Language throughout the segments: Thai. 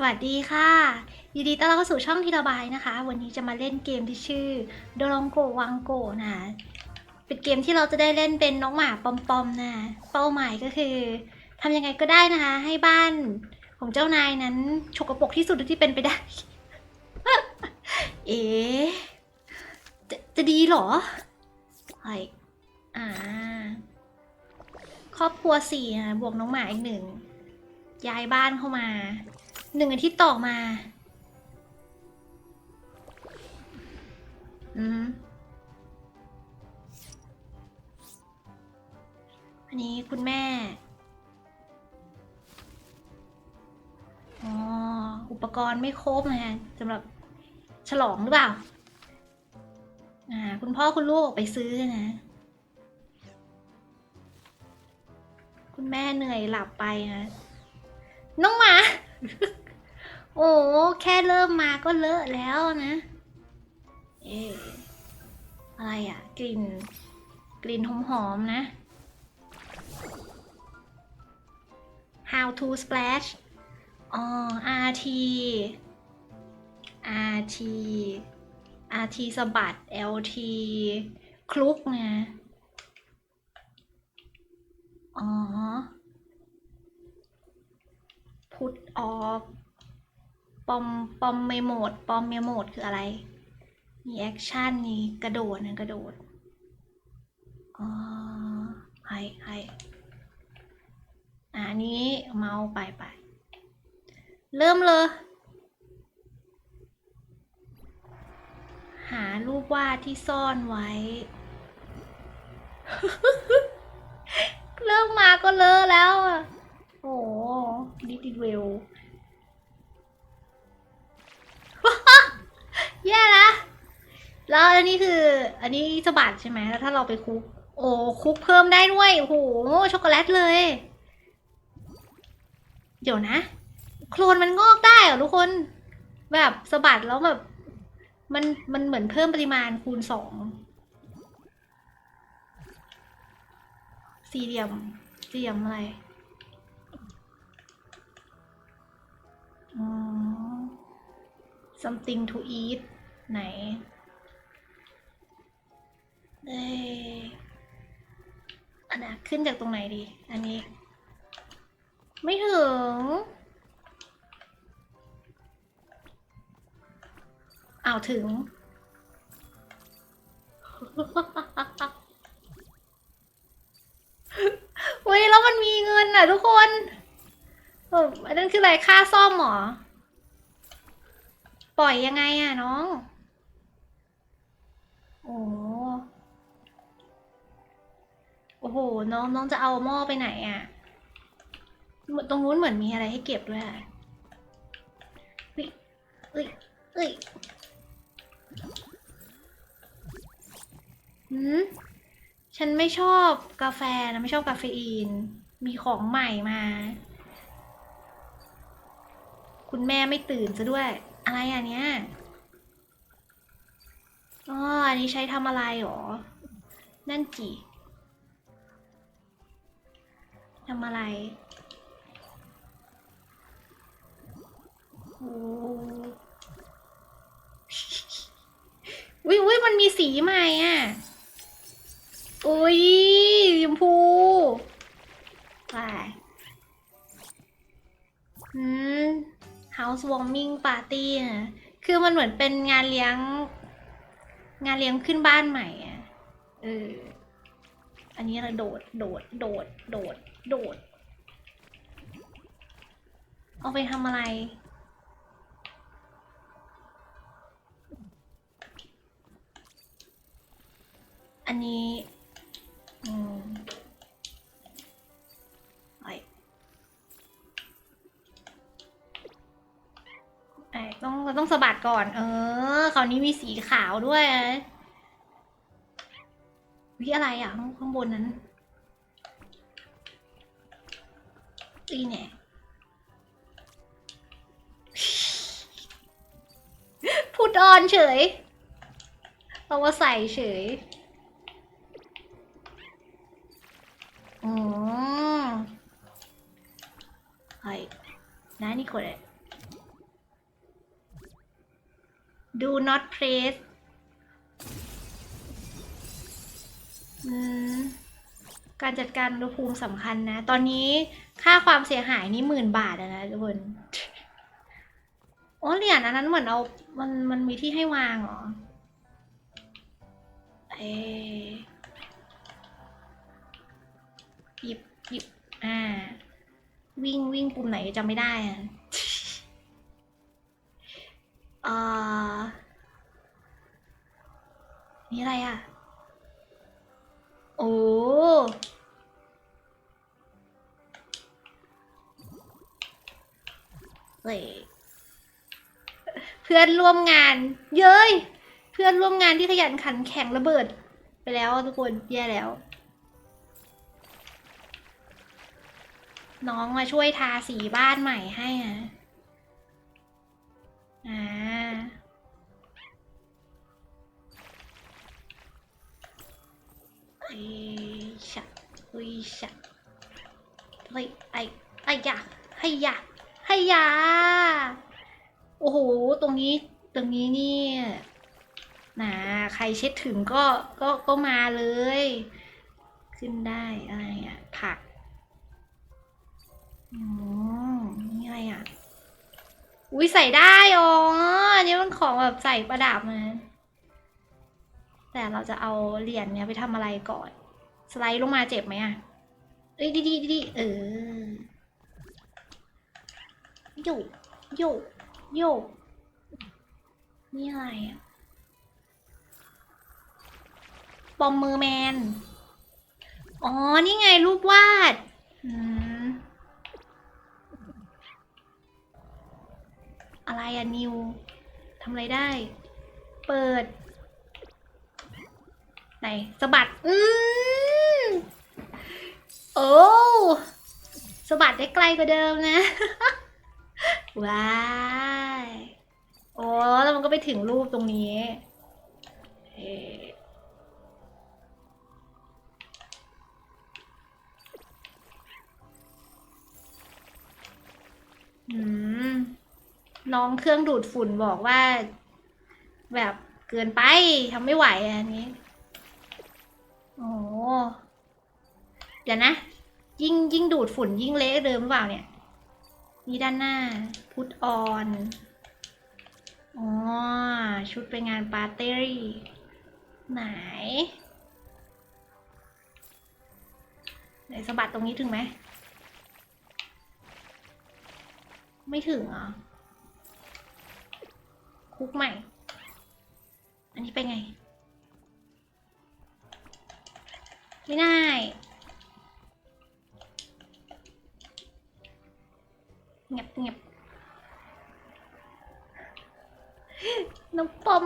สวัสดีค่ะยินดีต้อนรับเข้าสู่ช่องทีระบายนะคะ วันนี้จะมาเล่นเกมที่ชื่อโดลองโกวังโกนะเป็นเกมที่เราจะได้เล่นเป็นน้องหมาปอมๆนะเป้าหมายก็คือทำยังไงก็ได้นะคะ ให้บ้านของเจ้านายนั้นฉกปรกที่สุดที่เป็นไปได้ เอ๊จะจะดีเหรอไออ่า ครอบครัวสี่นะบวกน้องหมาอีกหนึ่งย้ายบ้านเข้ามา หนึ่งอาทิตย์ต่อมา อืมอันนี้คุณแม่ อ๋อ อุปกรณ์ไม่ครบนะสำหรับฉลองหรือเปล่า อ่า คุณพ่อคุณลูกออกไปซื้อนะคุณแม่เหนื่อยหลับไปนะ น้องหมา โอ้แค่เริ่มมาก็เลอะแล้วนะ เอ๊ะอะไรอะกลิ่น กลิ่นหอมๆนะ how to splash อ๋อ RT RT RT สะบัด LT คลุกนะ อ๋อ พุทออก ปอมปอมเมโมดปอมเมโมดคืออะไร มีแอคชั่นมีกระโดดนะกระโดดอ๋อไฮไฮอันนี้เมาส์ไปไปเริ่มเลย หารูปวาดที่ซ่อนไว้ เริ่มมาก็เลอะแล้วอะโอ้ดิจิเวล แย่ละแล้วอันนี้คือ อันนี้สะบัดใช่ไหมแล้วถ้าเราไปคุก โอ้คุกเพิ่มได้ด้วยโอ้โหช็อกโกแลตเลย เดี๋ยวนะ โคลนมันงอกได้เหรอทุกคน แบบสะบัดแล้วแบบ มันมันเหมือนเพิ่มปริมาณคูณสองสี่เหลี่ยมสี่เหลี่ยมอะไรอ๋อ something to eat ไหนเอ้ยอันนะขึ้นจากตรงไหนดี อันนี้ ไม่ถึงอ้าวถึง เว้ย แล้วมันมีเงินอะทุกคนเอออันนั้นคืออะไรค่าซ่อมหรอ ปล่อยยังไงอะน้อง โอ้โอ้โห น้องน้องจะเอาหม้อไปไหนอะ ตรงนู้นเหมือนมีอะไรให้เก็บด้วยอะเฮ้ยเอ้ยเอ้ยหืมฉันไม่ชอบกาแฟนะไม่ชอบกาเฟอีน มีของใหม่มา คุณแม่ไม่ตื่นซะด้วย อะไรอะเนี้ยอ๋ออันนี้ใช้ทำอะไรหรอ นั่นจีทำอะไรโอ้วิวิมันมีสีใหม่อะ อุ้ยชมพูไปอืม housewarming party นะคือมันเหมือนเป็นงานเลี้ยง งานเลี้ยงขึ้นบ้านใหม่อะเอออันนี้เราโดด โดด โดด โดด โดด เอาไปทำอะไร อันนี้ อืม ต้องเราต้องสะบัดก่อน เออ คราวนี้มีสีขาวด้วยวิอะไรอ่ะ ข้างข้างบนนั้นตีแหน่ พูดออนเฉย เอามาใส่เฉย อ๋อはい。何これ do not press การจัดการอุณหภูมิสำคัญนะ ตอนนี้ค่าความเสียหายนี่หมื่นบาทนะทุกคนโอ้เหรียญอันนั้นเหมือนเอา มันมันมีที่ให้วางเหรอ เอะหยิบหยิบอ่า วิ่งวิ่งปุ่มไหนจำไม่ได้อะ อ่อนี่อะไรอะ โอ้เฮ้ยเพื่อนร่วมงาน เย้ย เพื่อนร่วมงานที่ขยันขันแข่งระเบิด ไปแล้วทุกคนแย่แล้ว น้องมาช่วยทาสีบ้านใหม่ให้อะ อ่าเฮ้ยชักเฮ้ยชักเฮ้ยไอไอยะให้ยะให้ยาโอ้โห ตรงนี้ ตรงนี้นี่นะใครเช็ดถึงก็ก็ก็มาเลย ขึ้นได้อะไรอะ ผักอืมนี่อะไรอะ อุ้ยใส่ได้อ๋ออันนี้มันของแบบใส่ประดับนะแต่เราจะเอาเหรียญเนี้ยไปทำอะไรก่อน สไลด์ลงมาเจ็บไหมอะเอ้ยดีดีดีเออโยกโยกโยกนี่อะไรอะปอมมือแมน อ๋อ นี่ไงรูปวาด อะไรอนิวทำอะไรได้ เปิด ไหนสะบัด อืมโอ้สะบัดได้ไกลกว่าเดิมนะ ว้ายโอ้แล้วมันก็ไปถึงรูปตรงนี้เอ่ออืม น้องเครื่องดูดฝุ่นบอกว่า แบบเกินไปทำไม่ไหวอันนี้ โอ้เดี๋ยวนะ ยิ่งยิ่งดูดฝุ่นยิ่งเละเดิมหรือเปล่าเนี่ย นี่ด้านหน้าพุทออนอ๋อชุดไปงานปาร์ตี้ไหนไหนสะบัดตรงนี้ถึงไหม ไม่ถึงเหรอ คุกใหม่ อันนี้ไปไง ไม่ได้ เงียบเงียบน้องปม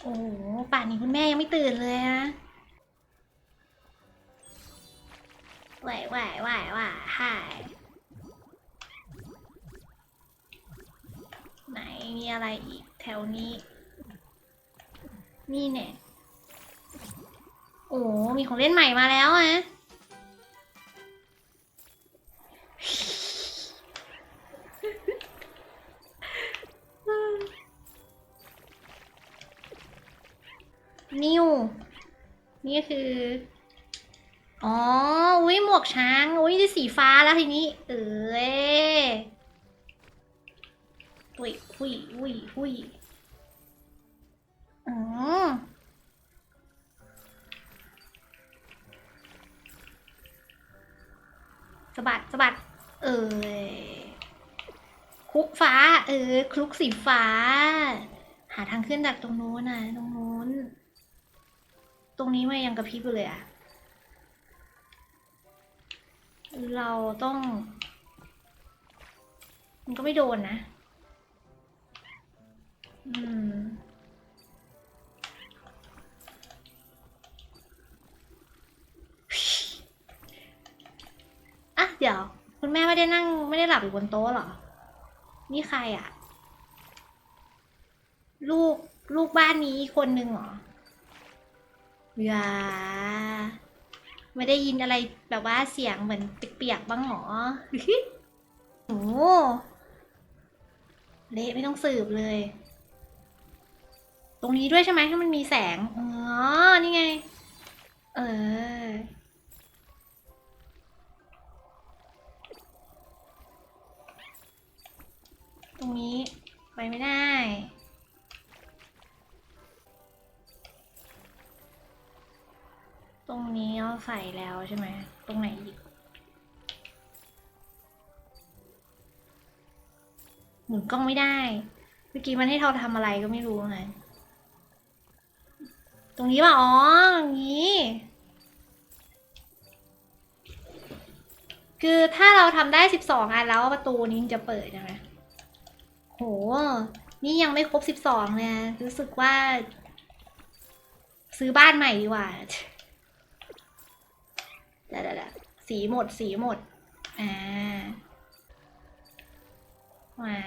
โอ้ป่านนี้คุณแม่ยังไม่ตื่นเลยนะไหวไหวไหวไหวหายไหน มีอะไรอีกแถวนี้ นี่เนี่ย โอ้มีของเล่นใหม่มาแล้วอะนิว นี่คือ อ๋อ อุ้ยหมวกช้าง อุ้ยได้สีฟ้าแล้วทีนี้ เอ้ย อุ้ยอุ้ยอุ้ยอุ้ยอ๋อสะบัดสะบัด เออคลุกฟ้า เออคลุกสีฟ้า หาทางขึ้นจากตรงนู้นนะตรงนู้น ตรงนี้มันยังกระพริบอยู่เลยอะเราต้อง มันก็ไม่โดนนะ อืมอะเดี๋ยว คุณแม่ไม่ได้นั่ง ไม่ได้หลับอยู่บนโต๊ะเหรอ นี่ใครอะลูกลูกบ้านนี้คนหนึ่งเหรออย่าไม่ได้ยินอะไรแบบว่าเสียงเหมือนเปียกๆบ้างหรอโอ้เละไม่ต้องสืบเลย ตรงนี้ด้วยใช่ไหมให้มันมีแสง อ๋อ นี่ไง เออ ตรงนี้ไปไม่ได้ ตรงนี้เอาใส่แล้วใช่ไหม ตรงไหนอีก หมุนกล้องไม่ได้ เมื่อกี้มันให้เราทำอะไรก็ไม่รู้ไง รงนี้ป่ะ อ๋ออย่างนี้ คือถ้าเราทำได้สิบสองอันแล้วประตูนี้จะเปิดใช่ไหมโห นี่ยังไม่ครบสิบสองเลยรู้สึกว่า ซื้อบ้านใหม่ดีกว่าเดี๋ยวเดี๋ยวสีหมดสีหมด อ่ามา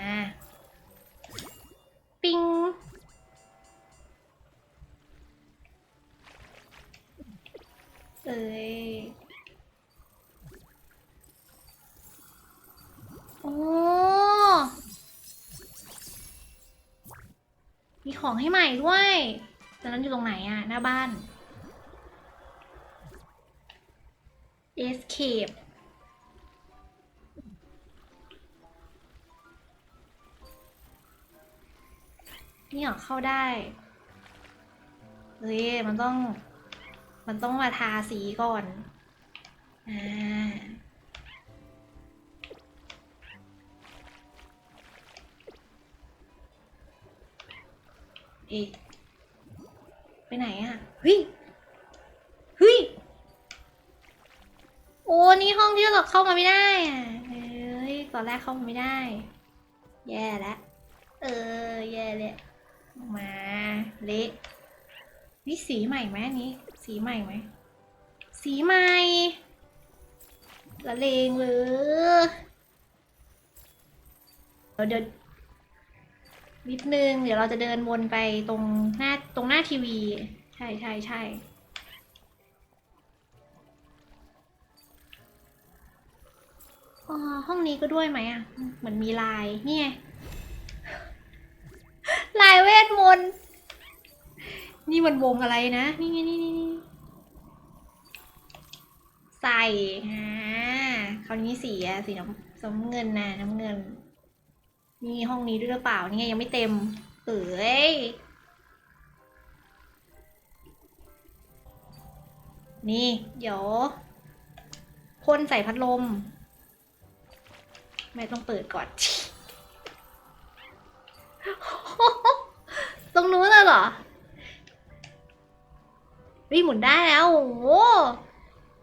ย โอ้ มีของให้ใหม่ด้วยแต่นั้นอยู่ตรงไหนอะหน้าบ้าน escape นี่เหรอเข้าได้ เฮ้ย มันต้อง มันต้องมาทาสีก่อน อ่า เอ๊ะไปไหนอะเฮ้ยเฮ้ยโอ้ นี่ห้องที่เราเข้ามาไม่ได้อะเอ้ย ตอนแรกเข้ามาไม่ได้ แย่แล้วเออ แย่เลยมา เละนี่สีใหม่ไหมอันนี้ สีใหม่ไหม สีใหม่ละเลงเลยเดี๋ยวเดี๋ยวนิดนึง เดี๋ยวเราจะเดินวนไปตรงหน้าตรงหน้าทีวี ใช่ใช่ใช่อ๋อห้องนี้ก็ด้วยไหมอะ เหมือนมีลาย นี่ไง ลายเวทมนต์ นี่มันวงอะไรนะ นี่ไงนี่นี่นี่ใส่ฮะคราวนี้สีอะสีน้ำน้ำเงินนะน้ำเงิน นี่ห้องนี้ด้วยหรือเปล่า นี่ไงยังไม่เต็ม เอ้ย นี่ เดี๋ยวพ่นใส่พัดลม ไม่ต้องเปิดก่อน ตรงนู้นเลยเหรอ วิ่งหมุนได้แล้วโอ้โห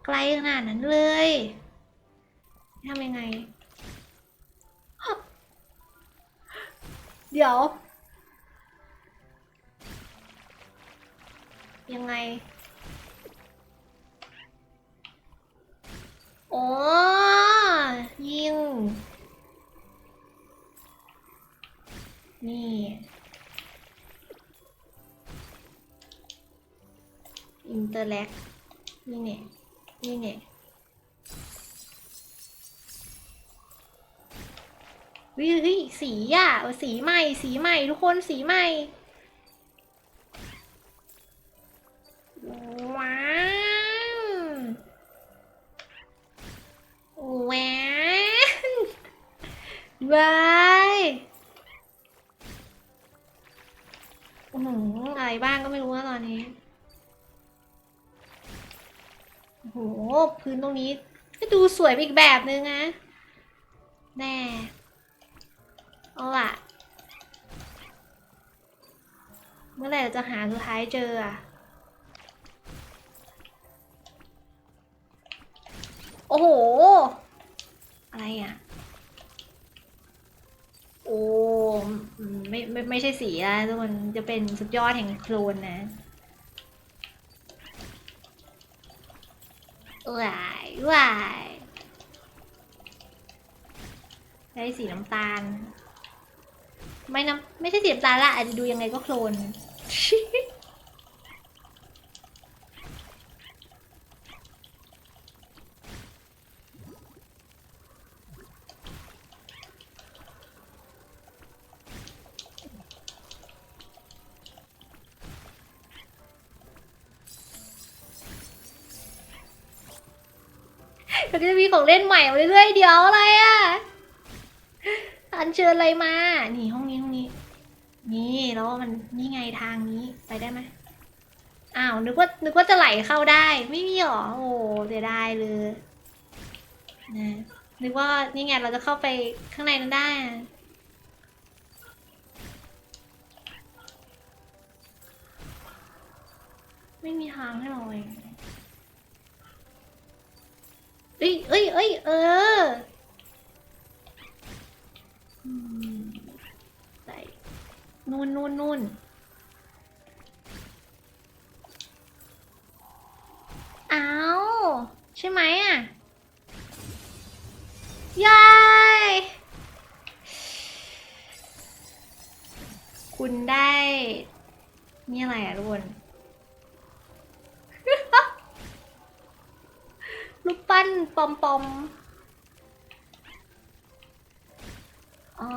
ไกลขนาดนั้นเลยทำยังไง เดี๋ยว ยังไง โอ้ สีใหม่ สีใหม่ ทุกคนสีใหม่ ว้าวแหวนบายอือหืออะไรบ้างก็ไม่รู้แล้วตอนนี้โอ้โห พื้นตรงนี้ก็ดูสวยไปอีกแบบนึงนะ แน่ เอาล่ะ เมื่อไหร่เราจะหาสุดท้ายเจออะโอ้โห อะไรอะ โอ้ไม่ไม่ไม่ใช่สีอะทุกคนจะเป็นสุดยอดแห่งโคลนนะวายวายได้สีน้ำตาล ไม่น้ำไม่ใช่สีน้ำตาลละอาจจะดูยังไงก็โคลน เราจะมีของเล่นใหม่มาเรื่อยๆเดี๋ยวอะไรอะ อันเชิญอะไรมา นี่ห้อง นี่แล้วมันนี่ไงทางนี้ไปได้ไหมอ้าวนึกว่านึกว่าจะไหลเข้าได้ ไม่มีหรอโอ้เสียดายเลยนะนึกว่านี่ไงเราจะเข้าไปข้างในนั้นได้ไม่มีทางให้เราเองเอ้ยเอ้ยเอ้ยเออ นู่นนู่นนู่นอ้าวใช่ไหมอะยายคุณได้นี่อะไรอะทุกคนรูปปั้นปอมปอมอ๋อ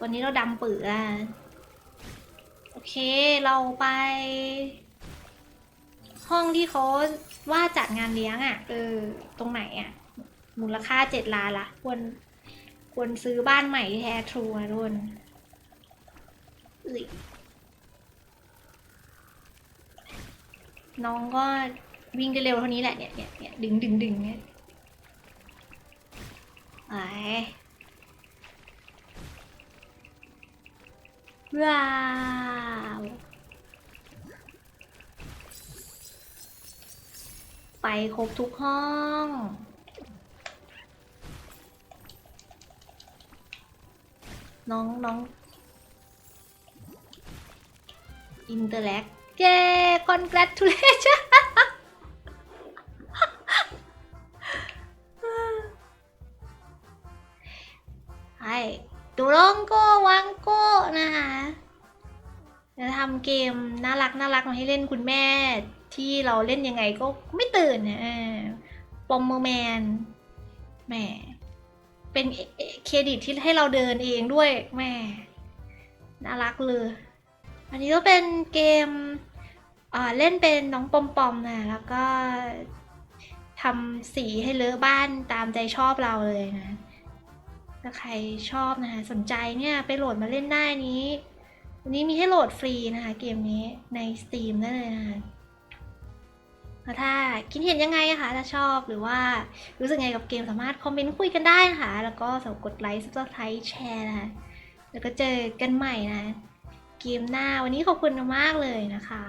วันนี้เราดำปืออะโอเคเราไป ห้องที่เขาว่าจัดงานเลี้ยงอะเออตรงไหนอะ มูลค่าเจ็ดล้านละควรควรซื้อบ้านใหม่ที่แท้ทรูนะทุกคนอ้ยน้องก็วิ่งได้เร็วเท่านี้แหละเนี่ยเนี่ยเนี่ยดึงดึงดึงเนี่ยไป ว้าวไปครบทุกห้องน้องน้องอินเตอร์แลกเย้ congratulation เกมน่ารักน่ารักมาให้เล่นคุณแม่ ที่เราเล่นยังไงก็ไม่ตื่นนะปอมเมอร์แมนแหมเป็นเครดิตที่ให้เราเดินเองด้วยแหม่น่ารักเลย อันนี้ก็เป็นเกมอ่าเล่นเป็นน้องปอมปอมนะแล้วก็ทำสีให้เลอะบ้านตามใจชอบเราเลยนะถ้าใครชอบนะคะสนใจเนี่ยไปโหลดมาเล่นได้นี้ วันนี้มีให้โหลดฟรีนะคะเกมนี้ใน Steam ได้เลยนะคะถ้าคิดเห็นยังไงนะคะถ้าชอบหรือว่ารู้สึกไงกับเกมสามารถคอมเมนต์คุยกันได้นะคะ แล้วก็สกดไลค์ซับสไครต์แชร์นะคะแล้วก็เจอกันใหม่นะ เกมหน้าวันนี้ขอบคุณมากเลยนะคะ